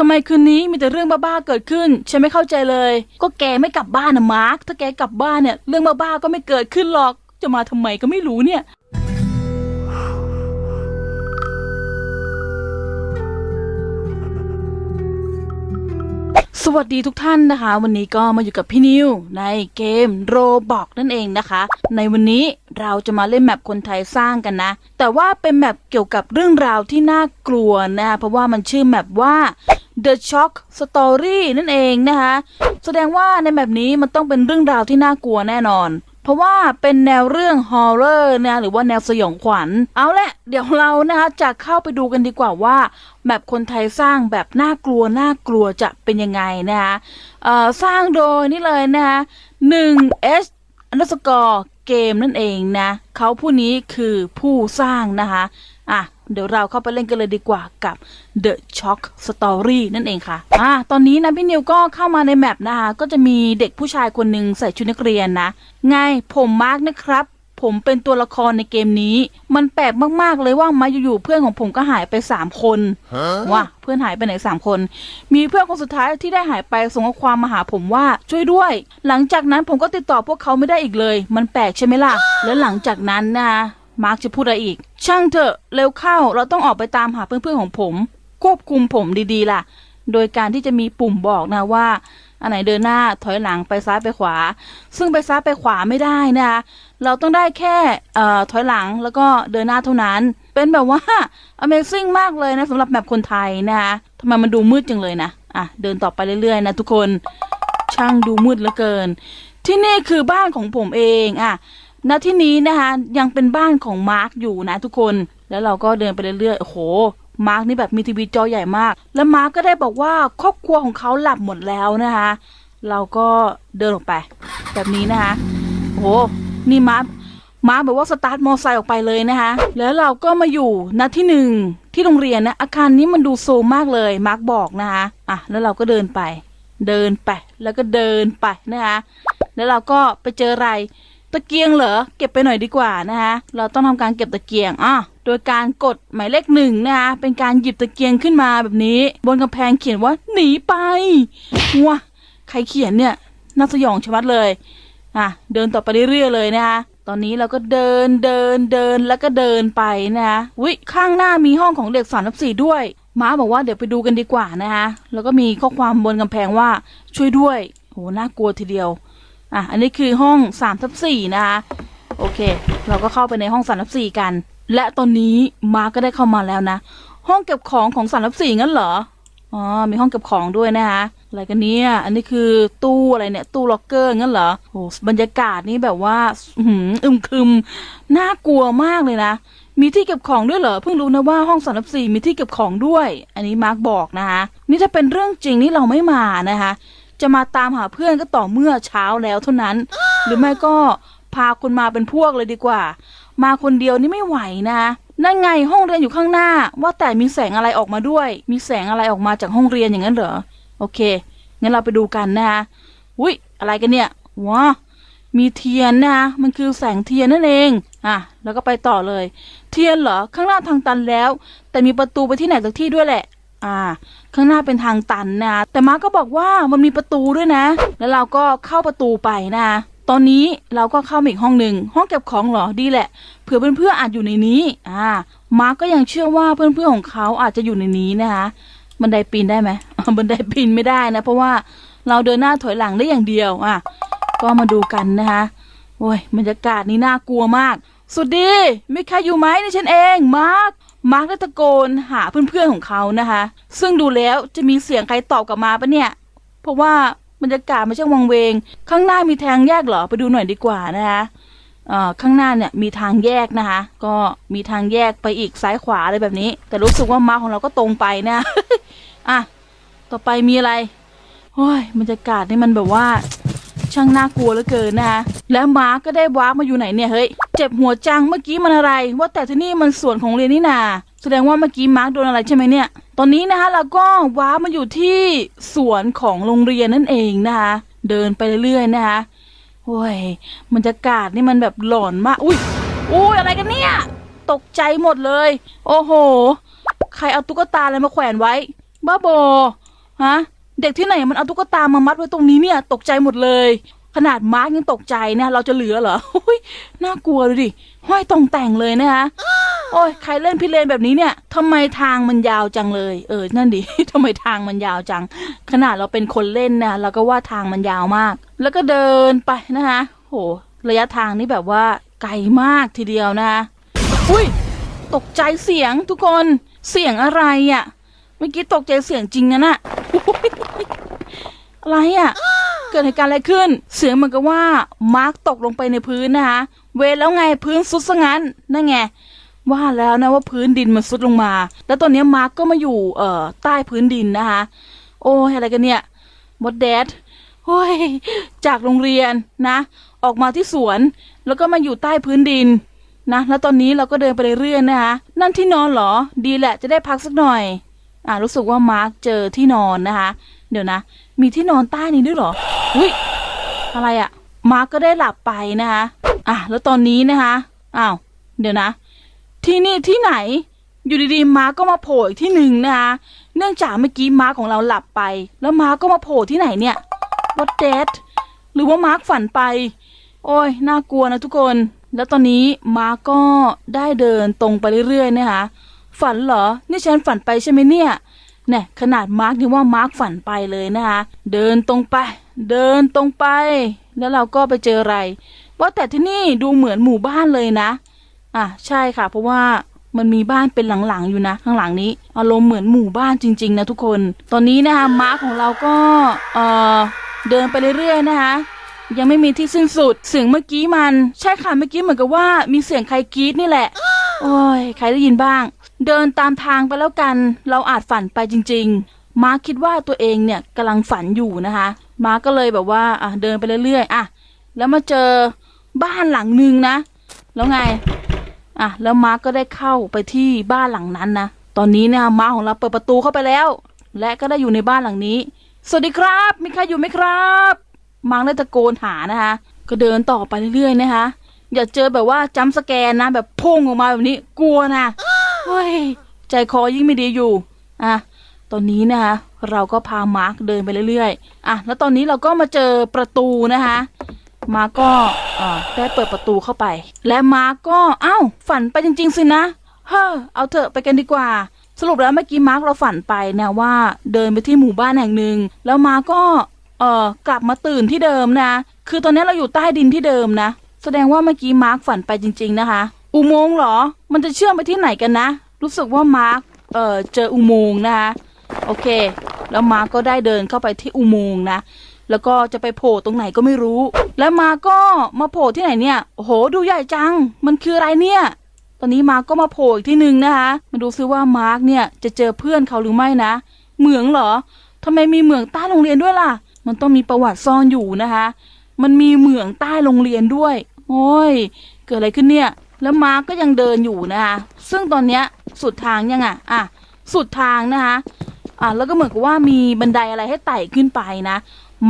ทำไมคืนนี้มีแต่เรื่องบ้าๆเกิดขึ้น ฉันไม่เข้าใจเลย ก็แกไม่กลับบ้านนะมาร์ค ถ้าแกกลับบ้านเนี่ยเรื่องบ้าๆก็ไม่เกิดขึ้นหรอก จะมาทำไมก็ไม่รู้เนี่ย สวัสดีทุกท่านนะคะ วันนี้ก็มาอยู่กับพี่นิวในเกมโรบอกนั่นเองนะคะ ในวันนี้เราจะมาเล่นแมปคนไทยสร้างกันนะ แต่ว่าเป็นแมปเกี่ยวกับเรื่องราวที่น่ากลัวนะคะเพราะว่ามันชื่อแมปว่า The Shock Story นั่นเองนะคะ แสดงว่าในแบบนี้มันต้องเป็นเรื่องราวที่น่ากลัวแน่นอน เพราะว่าเป็นแนวเรื่องฮอร์เรอร์นะหรือว่าแนวสยองขวัญ เอาละเดี๋ยวเรานะคะจะเข้าไปดูกันดีกว่าว่าแบบคนไทยสร้างแบบน่ากลัวน่ากลัวจะเป็นยังไงนะคะสร้างโดยนี่เลยนะคะ1 h underscore เกมนั่นเองนะเขาผู้นี้คือผู้สร้างนะคะ อะเดี๋ยวเราเข้าไปเล่นกันเลยดีกว่ากับ The Shock Story นั่นเองค่ะ อะตอนนี้นะพี่นิวก็เข้ามาในแมปนะคะ ก็จะมีเด็กผู้ชายคนหนึ่งใส่ชุดนักเรียนนะ ไงผมมาร์กนะครับ ผมเป็นตัวละครในเกมนี้ มันแปลกมากๆเลยว่ามาอยู่ๆเพื่อนของผมก็หายไปสามคนว่าเพื่อนหายไปไหนสามคน มีเพื่อนคนสุดท้ายที่ได้หายไปส่งข้อความมาหาผมว่าช่วยด้วย หลังจากนั้นผมก็ติดต่อพวกเขาไม่ได้อีกเลย มันแปลกใช่ไหมล่ะ แล้วหลังจากนั้นนะ มาร์กจะพูดอะไรอีก ช่างเถอะ เร็วเข้า เราต้องออกไปตามหาเพื่อนๆของผม ควบคุมผมดีๆล่ะ โดยการที่จะมีปุ่มบอกนะว่า อันไหนเดินหน้าถอยหลังไปซ้ายไปขวา ซึ่งไปซ้ายไปขวาไม่ได้นะคะ เราต้องได้แค่เอ่อถอยหลังแล้วก็เดินหน้าเท่านั้น เป็นแบบว่า Amazing มากเลยนะสำหรับแบบคนไทยนะคะทำไมมันดูมืดจังเลยนะอะเดินต่อไปเรื่อยๆนะทุกคน ช่างดูมืดเหลือเกิน ที่นี่คือบ้านของผมเองอะ ณที่นี้นะคะยังเป็นบ้านของมาร์กอยู่นะทุกคน แล้วเราก็เดินไปเรื่อยๆโอ้โหมาร์กนี่แบบมีทีวีจอใหญ่มาก แล้วมาร์กก็ได้บอกว่าครอบครัวของเขาหลับหมดแล้วนะคะ เราก็เดินออกไป แบบนี้นะคะโอ้โหนี่มาร์กมาร์กแบบว่าสตาร์ทมอไซค์ออกไปเลยนะคะ แล้วเราก็มาอยู่ณที่หนึ่งที่โรงเรียนนะ อาคารนี้มันดูโซมมากเลย มาร์กบอกนะคะอะแล้วเราก็เดินไป เดินไป แล้วก็เดินไปนะคะ แล้วเราก็ไปเจออะไร ตะเกียงเหรอ เก็บไปหน่อยดีกว่านะคะ เราต้องทำการเก็บตะเกียงอะโดยการกดหมายเลขหนึ่งนะคะ เป็นการหยิบตะเกียงขึ้นมาแบบนี้ บนกำแพงเขียนว่าหนีไปว้าใครเขียนเนี่ยน่าสยองชะมัดเลยอะเดินต่อไปเรื่อยๆเลยนะคะตอนนี้เราก็เดินเดินเดินแล้วก็เดินไปนะคะวิข้างหน้ามีห้องของเด็กสามทับสี่ด้วยม้าบอกว่าเดี๋ยวไปดูกันดีกว่านะคะแล้วก็มีข้อความบนกำแพงว่าช่วยด้วยโหน่ากลัวทีเดียว อะ อันนี้คือห้องสามทับสี่นะคะ โอเค เราก็เข้าไปในห้องสามทับสี่กัน และตอนนี้มาร์กก็ได้เข้ามาแล้วนะ ห้องเก็บของของสามทับสี่งั้นเหรอ อ๋อ มีห้องเก็บของด้วยนะคะ อะไรกันเนี่ยอันนี้คือตู้อะไรเนี่ย ตู้ล็อกเกอร์งั้นเหรอโอ้บรรยากาศนี่แบบว่าหืมอึมครึม น่ากลัวมากเลยนะ มีที่เก็บของด้วยเหรอ เพิ่งรู้นะว่าห้องสามทับสี่มีที่เก็บของด้วย อันนี้มาร์กบอกนะคะ นี่ถ้าเป็นเรื่องจริงนี่เราไม่มานะคะ จะมาตามหาเพื่อนก็ต่อเมื่อเช้าแล้วเท่านั้น หรือไม่ก็พาคนมาเป็นพวกเลยดีกว่า มาคนเดียวนี่ไม่ไหวนะนั่นไงห้องเรียนอยู่ข้างหน้า ว่าแต่มีแสงอะไรออกมาด้วย มีแสงอะไรออกมาจากห้องเรียนอย่างนั้นเหรอโอเคงั้นเราไปดูกันนะคะอุ้ยอะไรกันเนี่ยว้ามีเทียนนะคะมันคือแสงเทียนนั่นเองอะแล้วก็ไปต่อเลย เทียนเหรอข้างหน้าทางตันแล้ว แต่มีประตูไปที่ไหนสักที่ด้วยแหละ อ่า ข้างหน้าเป็นทางตันนะ แต่มาร์คก็บอกว่ามันมีประตูด้วยนะ แล้วเราก็เข้าประตูไปนะ ตอนนี้เราก็เข้ามาอีกห้องหนึ่งห้องเก็บของเหรอดีแหละ เผื่อเพื่อนๆอาจอยู่ในนี้ อ่า มาร์คก็ยังเชื่อว่าเพื่อนๆของเขาอาจจะอยู่ในนี้นะคะบันไดปีนได้ไหมบันไดปีนไม่ได้นะ เพราะว่าเราเดินหน้าถอยหลังได้อย่างเดียวอะก็มาดูกันนะคะโอ้ยบรรยากาศนี้น่ากลัวมากสวัสดีมีใครอยู่ไหมนี่ฉันเอง มาร์ค มาร์คได้ตะโกนหาเพื่อนๆของเขานะคะ ซึ่งดูแล้วจะมีเสียงใครตอบกลับมาปะเนี่ย เพราะว่าบรรยากาศมันช่วังเวง ข้างหน้ามีทางแยกเหรอไปดูหน่อยดีกว่านะคะข้างหน้าเนี่ยมีทางแยกนะคะ ก็มีทางแยกไปอีกซ้ายขวาอะไรแบบนี้ แต่รู้สึกว่ามาร์คของเราก็ตรงไปนะอะต่อไปมีอะไรโอ้ยบรรยากาศนี่มันแบบว่า ช่างน่ากลัวเหลือเกินนะคะแล้วมาร์กก็ได้วาร์ปมาอยู่ไหนเนี่ยเฮ้ยเจ็บหัวจังเมื่อกี้มันอะไร ว่าแต่ที่นี่มันสวนของเรียนนี่นาแสดงว่าเมื่อกี้มาร์กโดนอะไรใช่ไหมเนี่ย ตอนนี้นะคะเราก็วามาอยู่ที่สวนของโรงเรียนนั่นเองนะคะ เดินไปเรื่อยๆนะคะโอ้ยบรรยากาศนี่มันแบบหลอนมาก อุ้ยอุ้ยอะไรกันเนี่ย ตกใจหมดเลย โอ้โห ใครเอาตุ๊กตาอะไรมาแขวนไว้ บ้าบอ ฮะ เด็กที่ไหนมันเอาตุ๊กตามามัดไว้ตรงนี้เนี่ย ตกใจหมดเลย ขนาดมาร์กยังตกใจเนี่ยเราจะเหลือเหรออยน่ากลัวดูดิห้อยตรงแต่งเลยนะคะโอ้ยใครเล่นพิเรนแบบนี้เนี่ยทำไมทางมันยาวจังเลย เออ นั่นดิทำไมทางมันยาวจัง ขนาดเราเป็นคนเล่นนะเราก็ว่าทางมันยาวมาก แล้วก็เดินไปนะคะโห ระยะทางนี่แบบว่าไกลมากทีเดียวนะคะอุ้ย ตกใจเสียงทุกคน เสียงอะไรอะ่ะ เมื่อกี้ตกใจเสียงจริงนะน่ะ อะไรอะ เกิดเหตุการณ์อะไรขึ้น เสียงเหมือนกับว่ามาร์กตกลงไปในพื้นนะคะ เวแล้วไงพื้นสุดซะงั้นนั่นไงว่าแล้วนะว่าพื้นดินมันซุดลงมา แล้วตอนนี้มาร์กก็มาอยู่เอ่อใต้พื้นดินนะคะ โอ้ยอะไรกันเนี่ยมดแดดโอ้ยจากโรงเรียนนะ ออกมาที่สวนแล้วก็มาอยู่ใต้พื้นดินนะแล้วตอนนี้เราก็เดินไปเรื่อยๆนะคะนั่นที่นอนเหรอ ดีแหละจะได้พักสักหน่อย อ่ารู้สึกว่ามาร์กเจอที่นอนนะคะ เดี๋ยวนะ มีที่นอนใต้นี้ด้วยเหรออุ้ยอะไรอะมาร์กก็ได้หลับไปนะคะอะแล้วตอนนี้นะคะอ้าวเดี๋ยวนะ ที่นี่ที่ไหน อยู่ดีๆ มาร์กก็มาโผล่อีกที่หนึ่งนะคะเนื่องจากเมื่อกี้มาร์กของเราหลับไป แล้วมาร์กก็มาโผล่ที่ไหนเนี่ย what dead หรือว่ามาร์กฝันไป โอ้ยน่ากลัวนะทุกคน แล้วตอนนี้มาร์กก็ได้เดินตรงไปเรื่อยๆนะคะฝันเหรอ นี่ฉันฝันไปใช่ไหมเนี่ย เนี่ยขนาดมาร์กนี่ว่ามาร์กฝันไปเลยนะคะเดินตรงไป เดินตรงไป แล้วเราก็ไปเจออะไรว่าแต่ที่นี่ดูเหมือนหมู่บ้านเลยนะ อะใช่ค่ะ เพราะว่ามันมีบ้านเป็นหลังๆอยู่นะ ข้างหลังนี้อารมณ์เหมือนหมู่บ้านจริง ๆ นะทุกคน ตอนนี้นะคะม้าของเราก็เอ่อเดินไปเรื่อยๆนะคะ ยังไม่มีที่สิ้นสุดเสียงเมื่อกี้มัน ใช่ค่ะเมื่อกี้เหมือนกับว่ามีเสียงใครกรี๊ดนี่แหละ โอ้ยใครได้ยินบ้าง เดินตามทางไปแล้วกัน เราอาจฝันไปจริง ๆ มาร์คิดว่าตัวเองเนี่ยกำลังฝันอยู่นะคะ มาร์ก็เลยแบบว่าอะเดินไปเรื่อยๆอะแล้วมาเจอบ้านหลังหนึ่งนะ แล้วไงอะแล้วมาร์กก็ได้เข้าไปที่บ้านหลังนั้นนะตอนนี้เนี่ยมาร์คของเราเปิดประตูเข้าไปแล้ว และก็ได้อยู่ในบ้านหลังนี้ สวัสดีครับ มีใครอยู่ไหมครับมาร์กได้ตะโกนหานะคะ ก็เดินต่อไปเรื่อยๆนะคะ อย่าเจอแบบว่าจัมสแกนนะ แบบพุ่งออกมาแบบนี้กลัวนะ เฮ้ย ใจคอยิ่งไม่ดีอยู่ อะ ตอนนี้นะคะ เราก็พามาร์กเดินไปเรื่อยๆ อะ แล้วตอนนี้เราก็มาเจอประตูนะคะ มาร์กก็ได้เปิดประตูเข้าไป และมาร์กก็อ้าวฝันไปจริง ๆ สินะ เฮ้อ เอาเถอะไปกันดีกว่า สรุปแล้วเมื่อกี้มาร์กเราฝันไปนะว่าเดินไปที่หมู่บ้านแห่งหนึ่ง แล้วมาร์กก็ เอ่อ กลับมาตื่นที่เดิมนะ คือตอนนี้เราอยู่ใต้ดินที่เดิมนะ แสดงว่าเมื่อกี้มาร์กฝันไปจริง ๆ นะคะ อุโมงค์เหรอ มันจะเชื่อมไปที่ไหนกันนะ รู้สึกว่ามาร์กเอ่อเจออุโมงค์นะคะ โอเค แล้วมาร์กก็ได้เดินเข้าไปที่อุโมงค์นะ แล้วก็จะไปโผล่ตรงไหนก็ไม่รู้ แล้วมาก็มาโผล่ที่ไหนเนี่ย โอ้โห ดูใหญ่จัง มันคืออะไรเนี่ย ตอนนี้มาร์กก็มาโผล่อีกที่หนึ่งนะคะ มาดูซิว่ามาร์กเนี่ยจะเจอเพื่อนเขาหรือไม่นะ เหมืองเหรอทำไมมีเหมืองใต้โรงเรียนด้วยล่ะ มันต้องมีประวัติซ่อนอยู่นะคะ มันมีเหมืองใต้โรงเรียนด้วย โอ้ย เกิดอะไรขึ้นเนี่ย แล้วมาร์กก็ยังเดินอยู่นะคะ ซึ่งตอนเนี้ยสุดทางยังอะ อะ สุดทางนะคะ อะ แล้วก็เหมือนกับว่ามีบันไดอะไรให้ไต่ขึ้นไปนะ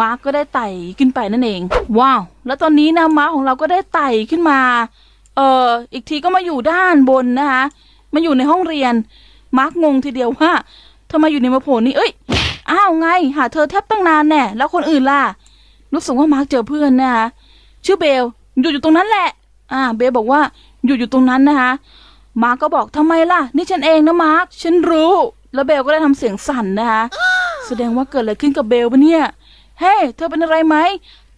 มาร์กก็ได้ไต่ขึ้นไปนั่นเอง ว้าว แล้วตอนนี้นะมาร์กของเราก็ได้ไต่ขึ้นมา เอ่อ อีกทีก็มาอยู่ด้านบนนะคะ มาอยู่ในห้องเรียน มาร์กงงทีเดียวว่าทำไมอยู่ในมาโผล่นี่ เอ้ย อ้าวไง หาเธอแทบตั้งนานแน่ แล้วคนอื่นล่ะ รู้สึกว่ามาร์กเจอเพื่อนนะคะ ชื่อเบล อยู่อยู่ตรงนั้นแหละ อ่า เบลบอกว่า อยู่อยู่ตรงนั้นนะคะ มาร์กก็บอกทำไมล่ะ นี่ฉันเองนะมาร์กฉันรู้ แล้วเบลก็ได้ทำเสียงสั่นนะคะ แสดงว่าเกิดอะไรขึ้นกับเบลปะเนี่ย เฮ้เธอเป็นอะไรไหม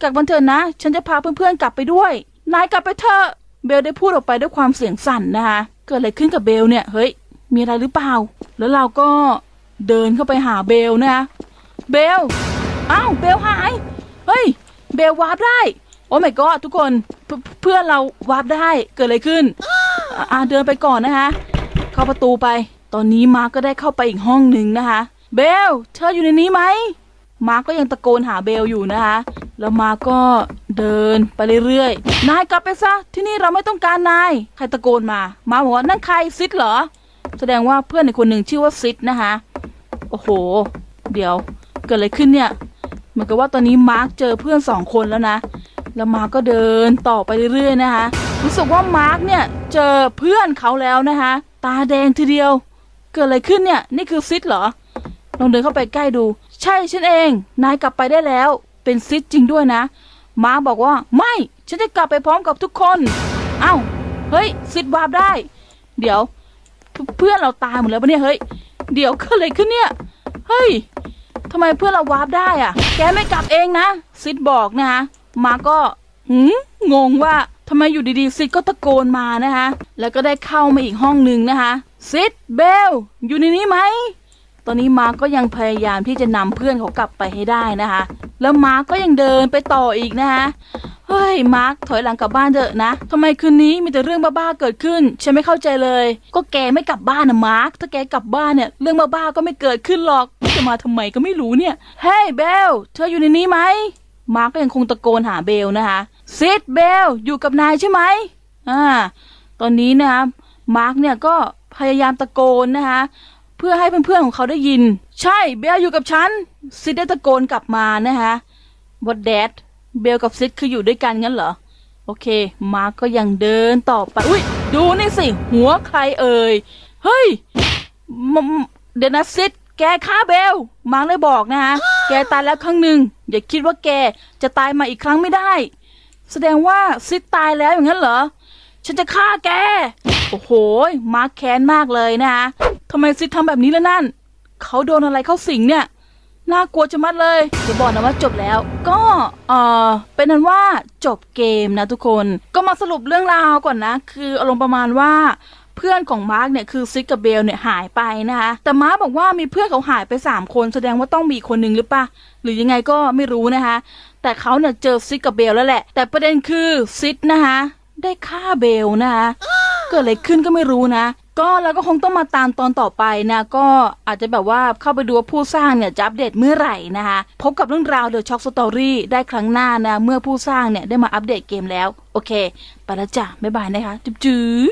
กลับวันเถอะนะ ฉันจะพาเพื่อนๆกลับไปด้วย นายกลับไปเถอะ เบลได้พูดออกไปด้วยความเสียงสั่นนะคะ เกิดอะไรขึ้นกับเบลเนี่ย เฮ้ย มีอะไรหรือเปล่า แล้วเราก็เดินเข้าไปหาเบลนะคะ เบล อ้าว เบลหาย เฮ้ย เบลวาร์ปได้ โอ้ my god ทุกคนเพื่เพื่อนเราวาร์ปได้เกิดอะไรขึ้นอะอะเดินไปก่อนนะคะ เข้าประตูไป ตอนนี้มาร์กก็ได้เข้าไปอีกห้องหนึ่งนะคะ เบลเธออยู่ในนี้ไหม มาร์กก็ยังตะโกนหาเบลอยู่นะคะ แล้วมาร์กก็เดินไปเรื่อยๆ นายกลับไปซะ ที่นี่เราไม่ต้องการนาย ใครตะโกนมา มาร์กบอกว่านั่นใครซิดเหรอ แสดงว่าเพื่อนในคนหนึ่งชื่อว่าซิดนะคะ โอ้โห เดี๋ยว เกิดอะไรขึ้นเนี่ย เหมือนกับว่าตอนนี้มาร์กเจอเพื่อนสองคนแล้วนะ แล้วมาร์กก็เดินต่อไปเรื่อยๆนะคะรู้สึกว่ามาร์กเนี่ยเจอเพื่อนเขาแล้วนะคะตาแดงทีเดียว เกิดอะไรขึ้นเนี่ยนี่คือซิดเหรอลองเดินเข้าไปใกล้ดู ใช่ฉันเอง นายกลับไปได้แล้ว เป็นซิดจริงด้วยนะ มาร์คบอกว่าไม่ฉันจะกลับไปพร้อมกับทุกคนเอ้าเฮ้ยซิดวาร์ปได้ เดี๋ยว เพื่อนเราตายหมดแล้วปะเนี่ยเฮ้ยเดี๋ยวเกิดอะไรขึ้นเนี่ยเฮ้ยทำไมเพื่อนเราวาร์ปได้อะแกไม่กลับเองนะซิดบอกนะคะ มาก็หืมงงว่าทำไมอยู่ดีๆซิดก็ตะโกนมานะคะ แล้วก็ได้เข้ามาอีกห้องหนึ่งนะคะซิดเบลอยู่ในนี้ไหมตอนนี้มาร์กก็ยังพยายามที่จะนำเพื่อนเขากลับไปให้ได้นะคะ แล้วมาร์กก็ยังเดินไปต่ออีกนะคะเฮ้ยมาร์กถอยหลังกลับบ้านเถอะนะทำไมคืนนี้มีแต่เรื่องบ้าๆเกิดขึ้น ฉันไม่เข้าใจเลย ก็แกไม่กลับบ้านนะมาร์กถ้าแกกลับบ้านเนี่ยเรื่องบ้าๆก็ไม่เกิดขึ้นหรอกจะมาทำไมก็ไม่รู้เนี่ยเฮ้ยเบลเธออยู่ในนี้ไหม มาร์กก็ยังคงตะโกนหาเบลนะคะซิดเบลอยู่กับนายใช่ไหมอ่าตอนนี้นะคะมาร์กเนี่ยก็พยายามตะโกนนะคะเพื่อให้เพื่อนๆของเขาได้ยิน ใช่เบลอยู่กับฉันซิดได้ตะโกนกลับมานะคะว่าแดดเบลกับซิดคืออยู่ด้วยกันงั้นเหรอโอเค มาร์กก็ยังเดินต่อไป อุ้ย ดูนี่สิ หัวใครเอ่ย เฮ้ย เดยวนะซิดแกฆ่าเบล มาร์กเลยบอกนะฮะ แกตายแล้วครั้งหนึ่งอย่าคิดว่าแกจะตายมาอีกครั้งไม่ได้ แสดงว่าซิดตายแล้วอย่างนั้นเหรอ ฉันจะฆ่าแก โอ้โห มาร์คแค้นมากเลยนะฮะทำไมซิดทำแบบนี้แล้วนั่น เขาโดนอะไรเข้าสิงเนี่ย น่ากลัวจะมัดเลยจะบอกนะว่าจบแล้ว ก็เออเป็นนั้นว่าจบเกมนะทุกคน ก็มาสรุปเรื่องราวก่อนนะ คืออารมณ์ประมาณว่า เพื่อนของมาร์กเนี่ยคือซิกกับเบลเนี่ยหายไปนะคะแต่มาร์กบอกว่ามีเพื่อนเขาหายไป 3 คนแสดงว่าต้องมีคนหนึ่งหรือปะหรือยังไงก็ไม่รู้นะคะแต่เขาเนี่ยเจอซิกกับเบลแล้วแหละ แต่ประเด็นคือซิดนะคะได้ฆ่าเบลนะคะเกิดอะไรขึ้นก็ไม่รู้นะก็เราก็คงต้องมาตามตอนต่อไปนะก็อาจจะแบบว่าเข้าไปดูว่าผู้สร้างเนี่ยจะอัปเดตเมื่อไหร่นะคะพบกับเรื่องราว The Shock Story ได้ครั้งหน้านะเมื่อผู้สร้างเนี่ยได้มาอัปเดตเกมแล้ว โอเค ไปแล้วจ้ะบ๊ายบายนะคะจุ๊บ